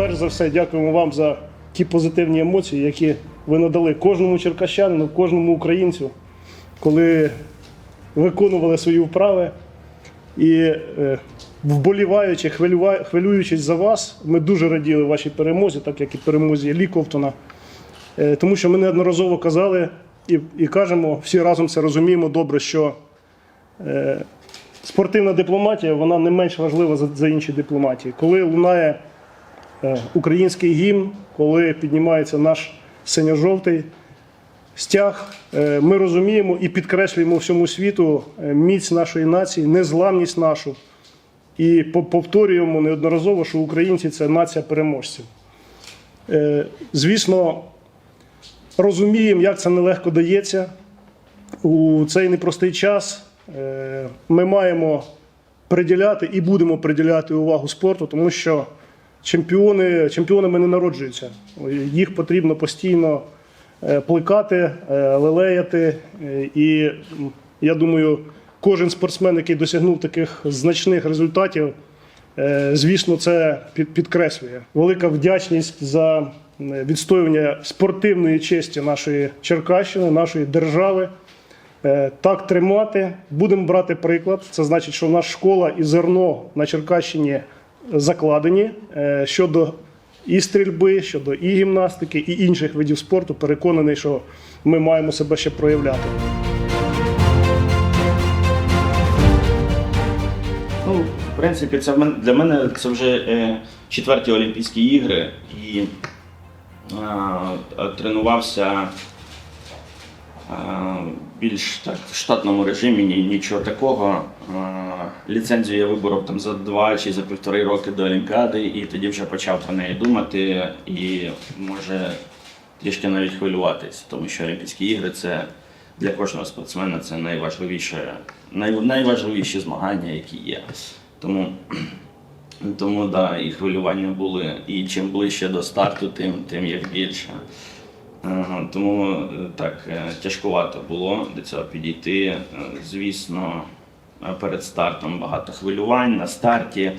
перш за все, дякуємо вам за ті позитивні емоції, які ви надали кожному черкащанину, кожному українцю, коли виконували свої вправи. І е, вболіваючи, хвилюючись за вас, ми дуже раділи вашій перемозі, так як і перемозі Ліковтона. Е, Тому що ми неодноразово казали і, і кажемо, всі разом це розуміємо добре, що е, спортивна дипломатія вона не менш важлива за, за інші дипломатії. Коли лунає український гімн, коли піднімається наш синьо-жовтий стяг, е, ми розуміємо і підкреслюємо всьому світу е, міць нашої нації, незламність нашу. І повторюємо неодноразово, що українці це нація переможців. Е, Звісно, розуміємо, як це нелегко дається. У цей непростий час е, ми маємо приділяти і будемо приділяти увагу спорту, тому що чемпіони, чемпіонами не народжуються. Їх потрібно постійно е, плекати, е, лелеяти. І я думаю, кожен спортсмен, який досягнув таких значних результатів, Е, Звісно, це підкреслює. Велика вдячність за відстоювання спортивної честі нашої Черкащини, нашої держави. Так тримати. Будемо брати приклад. Це значить, що наша школа і зерно на Черкащині закладені е, щодо і стрільби, щодо і гімнастики, і інших видів спорту. Переконаний, що ми маємо себе ще проявляти. Ну, в принципі, це для мене це вже е, четверті Олімпійські ігри і е, тренувався е, більш так в штатному режимі, ні, нічого такого. Ліцензію я виборов там за два чи за півтори роки до Олімпіади, і тоді вже почав про неї думати і може трішки навіть хвилюватись, тому що Олімпійські ігри це для кожного спортсмена це найважливіше, най, найважливіші змагання, які є. Тому, тому да, і хвилювання були. І чим ближче до старту, тим, тим їх більше. Ага, Тому е, так е, тяжкувато було до цього підійти. Е, Звісно, е, перед стартом багато хвилювань на старті.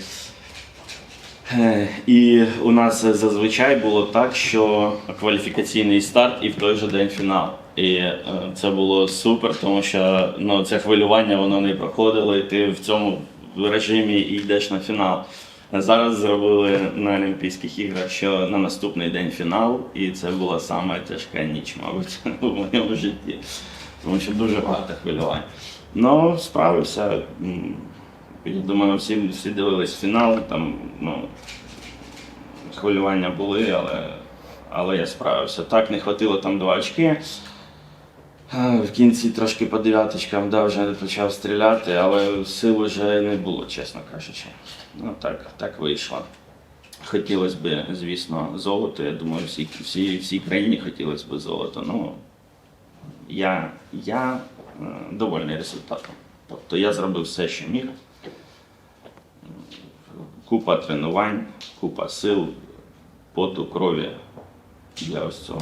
Е, І у нас зазвичай було так, що кваліфікаційний старт і в той же день фінал. І е, це було супер, тому що ну, це хвилювання воно не проходило, і ти в цьому режимі і йдеш на фінал. Зараз зробили на Олімпійських іграх, що на наступний день фінал, і це була сама тяжка ніч, мабуть, у моєму житті. Тому що дуже багато хвилювань. Ну, справився. Я думаю, всі, всі дивились фінал, там ну, хвилювання були, але, але я справився. Так, не хватило там два очки. В кінці трошки по дев'яточкам да, вже почав стріляти, але сил вже не було, чесно кажучи. Ну так, так вийшло. Хотілося б, звісно, золото. Я думаю, всій, всій, всій країні хотілося б золото. Ну, я, я е, довольний результатом. Тобто я зробив все, що міг. Купа тренувань, купа сил, поту, крові для ось цього.